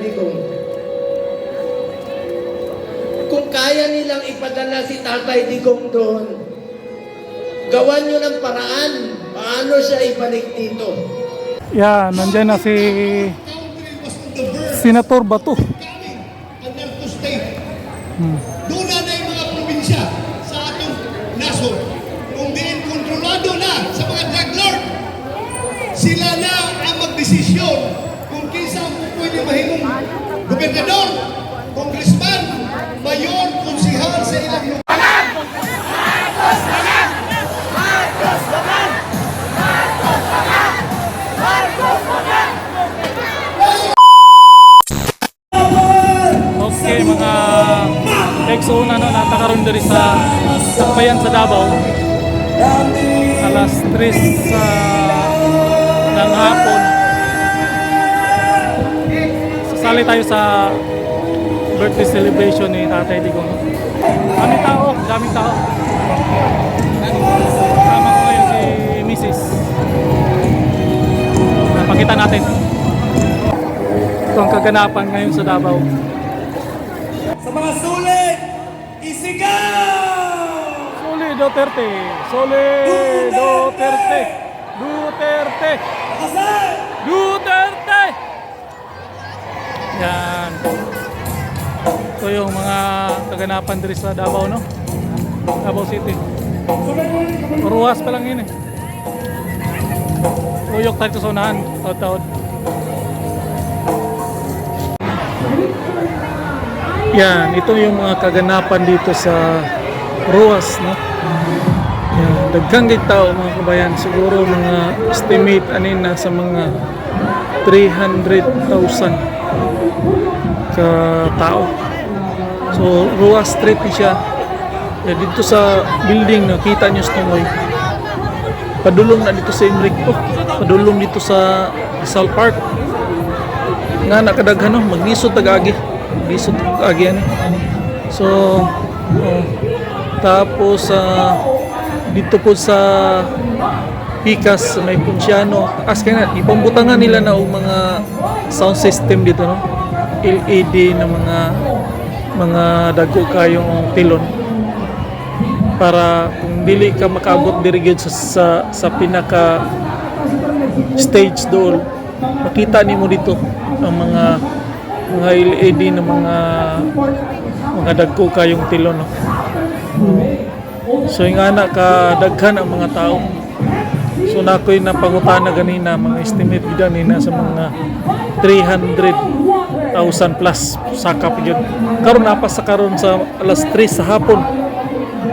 Digong. Kung kaya nilang ipadala si Tatay Digong doon, gawan nyo ng paraan paano siya ibalik dito. Yeah, nandyan na si Senator Bato. state. Doon na na yung mga probinsya sa atong nasod. Kung diin kontrolado na sa mga drug lord, sila na ang magdesisyon mahimong gobernador, congressman, mayor, konsihal sa ilang lugar. Okay, mga ex-una no, natakaroon diri sa Sakbayan sa Davao. Alas 3 sa Sasali tayo sa birthday celebration ni Tatay Digong. Dami tao, dami tao. Kasama ko ngayon si Mrs. Napakita natin. Ito ang kaganapan ngayon sa Davao. Sa mga sulit, isigaw! Soli Duterte! Soli Duterte! Duterte! Kasal! Duterte! Yan. Ito yung mga kaganapan diri sa Davao, no? Davao City. Ruwas pa lang yun eh. Uyok tayo sa unahan. Taod-taod. Yan, ito yung mga kaganapan dito sa Ruas, no? Yan, daghang tao mga kabayan, siguro mga estimate anin na sa mga 300,000 ka tao. So, Ruas Street siya. Yan, dito sa building, nakita nyo sa tungoy. Padulong na dito sa Enrico. Padulong dito sa Rizal Park. Nga nakadaghan no, maglisod tagagi. Maglisod tagagi ano. So, oh, tapos sa dito po sa Pikas may Punciano as kaya na ipambutangan nila na mga sound system dito no LED na mga mga dago kayong pilon para kung dili ka makaabot diri gyud sa, sa sa pinaka stage doon makita nimo dito ang mga mga LED na mga mga dagko kayong tilon no So yung anak ka daghan ang mga tao. So na ako'y napangutana ganina mga estimate gid sa mga 300,000 plus sakap yun. Karon na sa karon sa alas 3 sa hapon.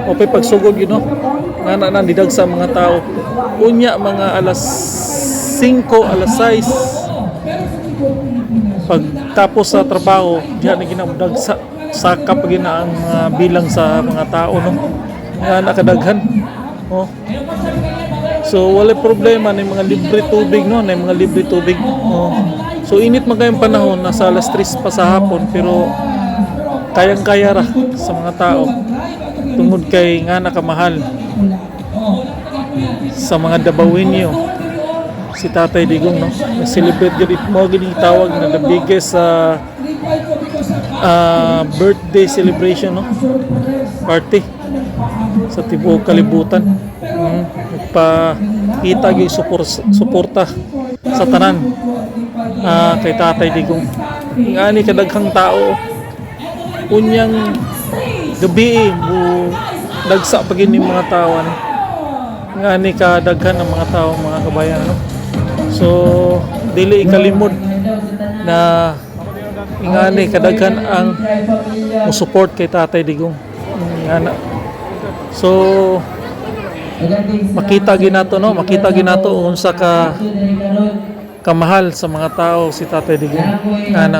O pay pagsugod yun no. Nga na didag sa mga tao. Unya mga alas 5, alas 6 pag tapos sa trabaho, diyan na ginamdag sa sakap gina ang mga bilang sa mga tao no nga nakadaghan oh so wala problema na mga libre tubig no na mga libre tubig oh so init magayong panahon nasa alas 3 pa sa hapon pero kayang kaya ra sa mga tao. Tungod kay nga nakamahal sa mga Dabawinyo si Tatay Digong no? Celebrate gid mo gid tawag na the biggest uh, uh, birthday celebration no? Party sa tibuok kalibutan. Mm, nagpakita gyud supor, suporta sa tanan ah, kay Tatay Digong ngani kadaghang tao. Unyang gabi mo dagsa pa gini mga tao ano. Ngani kadaghan ng mga tao mga kabayan no so dili ikalimod na ingani kadaghan ang mo-support kay Tatay Digong ngana so makita ginato no? Makita ginato unsa ka kamahal sa mga tao si Tatay Digong. Ngana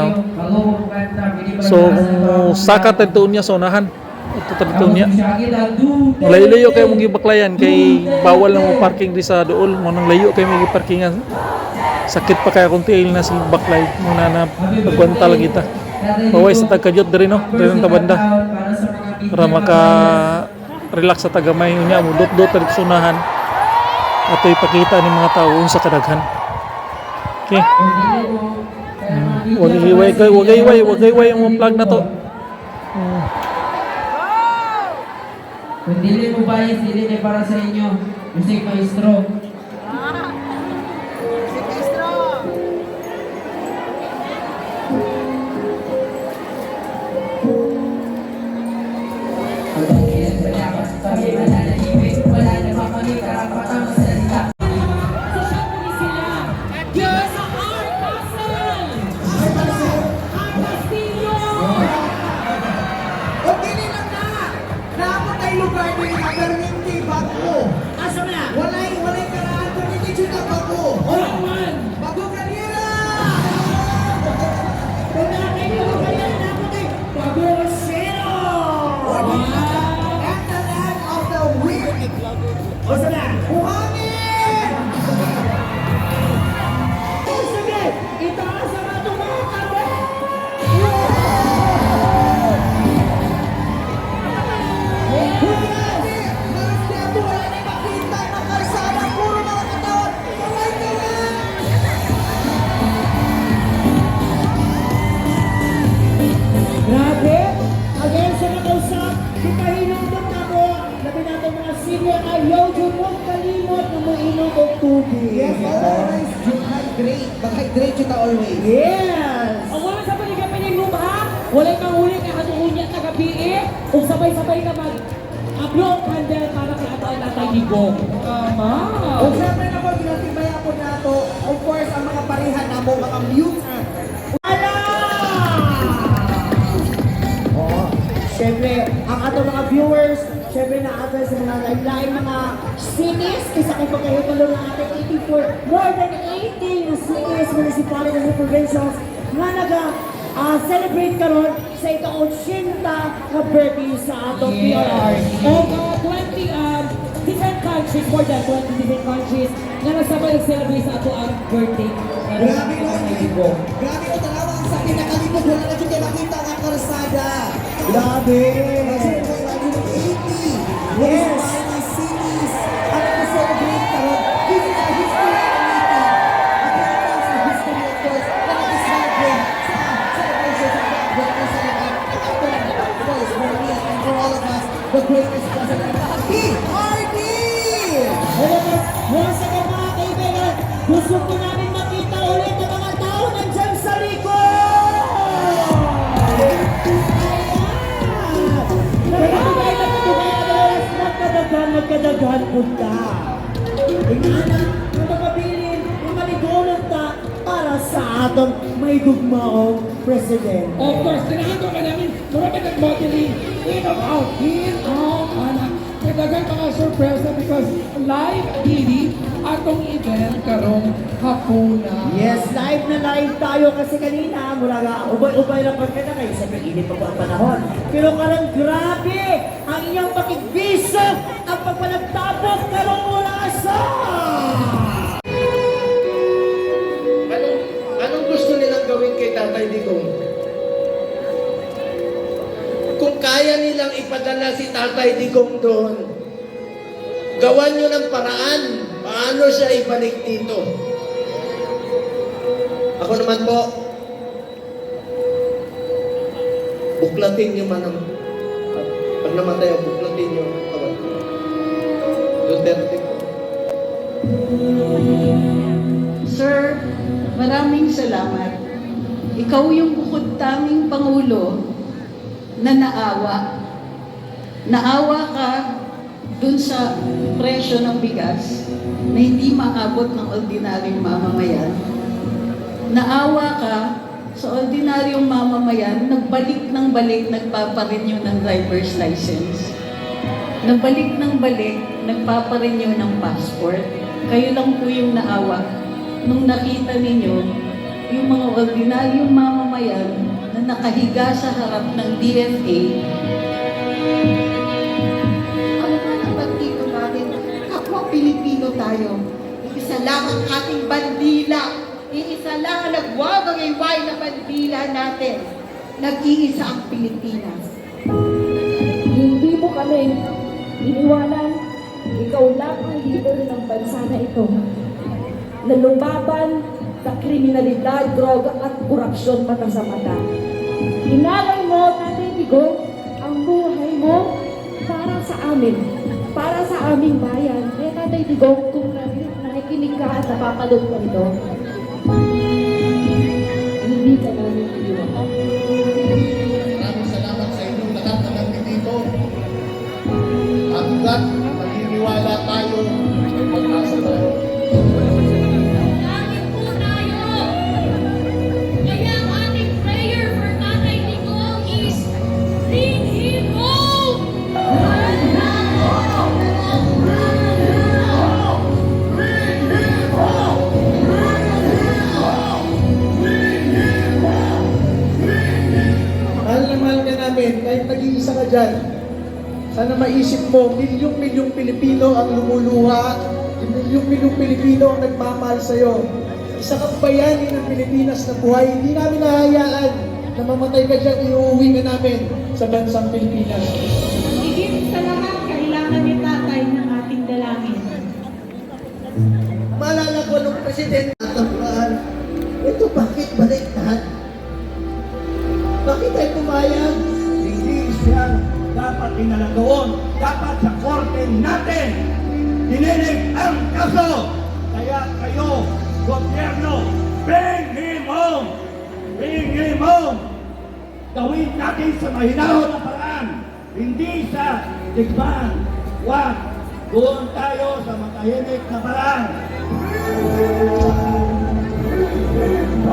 so kung saka tadto niya sa unahan. Ito tadto niya. Layo-layo kayo mong gibaklayan kay bawal na mo parking di sa dool mo nang layo kayo mong giparkingan sakit pa kaya kung tiil na sa baklay muna na pagwanta lang kita. Paway sa tagkadyot diri no? Diri ng tabanda. Para maka relax sa tagamay. Niya mo dot dot sa ato ipakita ni mga tao unsa kadaghan okay Hmm. Wag iway kay wag iway wag iway ang plug na to. Kung dili mo bayis, dili na para sa inyo. Music maestro. Wala Naabot ay lugar ni Abermente Bago. Asa na? Walay, walay karaan ko ni Kichuta Bago. Wala man! Bago kanira! Kung nakakayo ko kaya na dapat ay Pagosero! And the land of the wind. Asa na? Ato ang tatay ni Gong. Tama! O syempre na po, ginatibaya po na to. Of course, ang mga parehan na mo, mga mute. Ala! Oh, syempre, ang ato mga viewers, syempre na ato sa mga lain-lain mga sinis, kasi kung pagkahitalo ng ating 84, more than 80 na sinis, municipalities and provincials, nga naga ah, celebrate karon sa ika-80 na birthday sa atong PRR. O uh, 20 um, different countries, more than 20 different countries, nga nagsabay nag-celebrate sa ato ang birthday. Grabe mo, Grabe o talawa ang sa pinakalimog. Wala na kayo makita ang karsada. Grabe. Kasi ng 80. Yes. Nagkadaghan, punta. Ingana, yung maligulong ta para sa atong may gugmaong president. Of course, tinahan ka namin, marami kang modeling, in of out, in out, anak. Kadagan mga sorpresa because live TV atong event karong hapuna. Yes, live na live tayo kasi kanina mula nga ubay-ubay lang pagka na kayo sa init pa po ang panahon. Pero karang grabe ang inyong pakigbiso ang pagpalagtapos karong mula sa Anong, anong gusto nilang gawin kay Tatay Digong? Kung kaya nilang ipadala si Tatay Digong doon, gawan nyo ng paraan paano siya ibalik dito. Ako naman po, buklatin nyo man ang pag namatay ako, buklatin nyo ang kawan. Duterte po. Sir, maraming salamat. Ikaw yung bukod tanging Pangulo na naawa. Naawa ka dun sa presyo ng bigas na hindi maabot ng ordinaryong mamamayan. Naawa ka sa ordinaryong mamamayan, nagbalik ng balik, nagpaparenew ng driver's license. Nagbalik ng balik, nagpaparenew ng passport. Kayo lang po yung naawa nung nakita ninyo yung mga ordinaryong mamamayan na nakahiga sa harap ng DFA. Lang ang ating bandila. Iisa lang ang nagwagangay na bandila natin. Nag-iisa ang Pilipinas. Hindi mo kami iniwanan. Ikaw lang ang leader ng bansa na ito. Na sa kriminalidad, droga at korupsyon mata sa mata. Inalay mo, Tatay ang buhay mo para sa amin, para sa aming bayan. Kaya Tatay narinig- nakikinig ka at napapanood mo ito, hindi ka iiwan. Maraming salamat sa inyong lahat na nandito. Hanggat maginiwala tayo, may pag-asa tayo. Dyan, sana maisip mo, milyong-milyong Pilipino ang lumuluha, milyong-milyong Pilipino ang nagmamahal sa'yo. Isa kang bayani ng Pilipinas na buhay, hindi namin nahayaan na mamatay ka dyan, iuwi ka namin sa bansang Pilipinas. Higit sa lahat, kailangan ni tatay ng ating dalangin. Maalala ko nung presidente natapaan, ito bakit baliktad? Bakit tayo pumayag? Dapat inalagaon. Dapat sa korte natin. Dinilig ang kaso. Kaya kayo, gobyerno, bring him home. Bring him home. Gawin natin sa mahinahon na paraan. Hindi sa digmaan. Wag. Doon tayo sa matahimik na paraan. Bring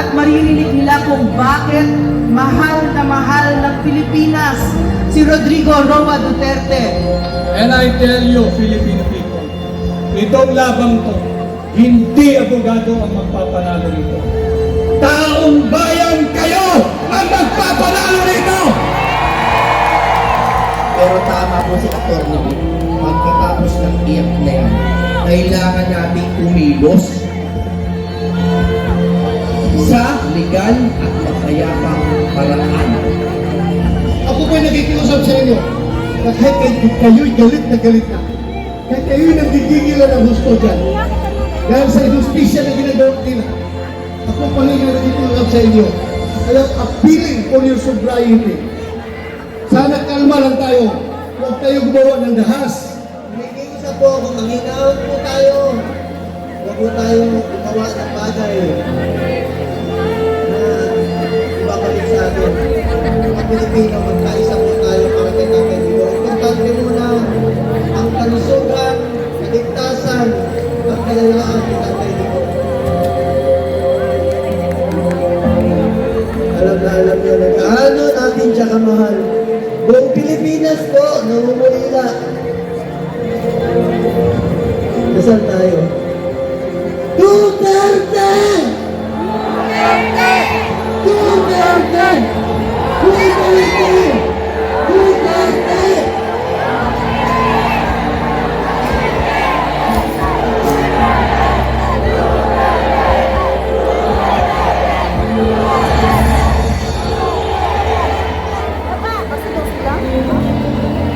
at maririnig nila kung bakit mahal na mahal ng Pilipinas si Rodrigo Roa Duterte. And I tell you, Filipino people, itong labang to, hindi abogado ang magpapanalo rito. Taong bayan kayo ang magpapanalo rito! Pero tama po si Atty. Pagkatapos ng iyak na yan, kailangan nating kumilos sa legal at mapayapang paraan. Ako po'y nakikiusap sa inyo na kahit kayo- kayo'y galit na galit na, kahit kayo'y naggigigilan ng gusto dyan, dahil sa justisya na ginagawa nila, ako pa rin nakikiusap sa inyo. Kaya appealing for your sobriety. Sana kalma lang tayo. Huwag tayo gumawa ng dahas. Nakikiusap po ako, manginahon po tayo. Huwag po tayo gumawa ng bagay ibabalik sa atin. Mga Pilipino, magkaisa po tayo para kay Tatay Digong. Importante muna ang kalusugan, kaligtasan, at kalalaan ni Tatay Digong. Alam na alam niyo na gaano natin siya kamahal. Buong Pilipinas po, namumulila. Dasal tayo.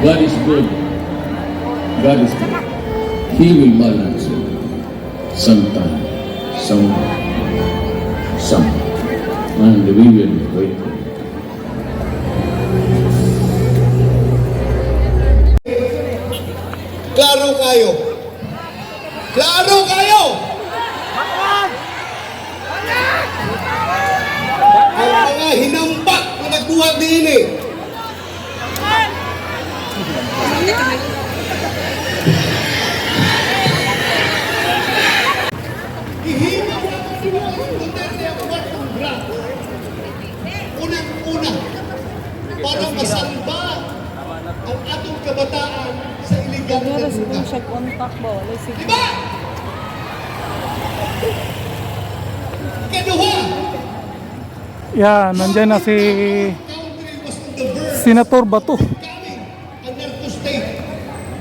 God is good. God is good. He will it. Sometime, somewhere. And we will wait for it. Klaro kayo. Klaro kayo! Ang mga hinambak na nagbuhat din eh. Kabataan sa iligal na droga. Diba? Ikaduha, Yan, nandyan na si country was on the verge Senator Bato.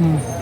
becoming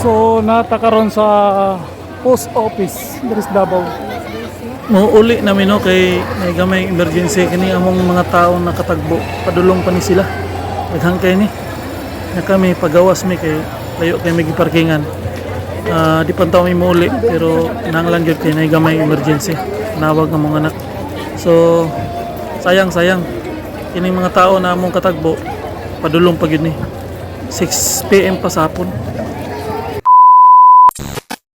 So natakaron sa post office diri sa Davao. Muuli namin no kay may gamay emergency kini among mga tao nakatagbo padulong pa ni sila. Daghang kay ni. Na kami pagawas mi kay layo kay may parkingan. Ah, di pa tayo may muuli pero kinahanglan gyud kay may gamay emergency. Nawag ng mga anak. So sayang sayang kining mga tao na among katagbo padulong pa gyud ni 6 PM pa sa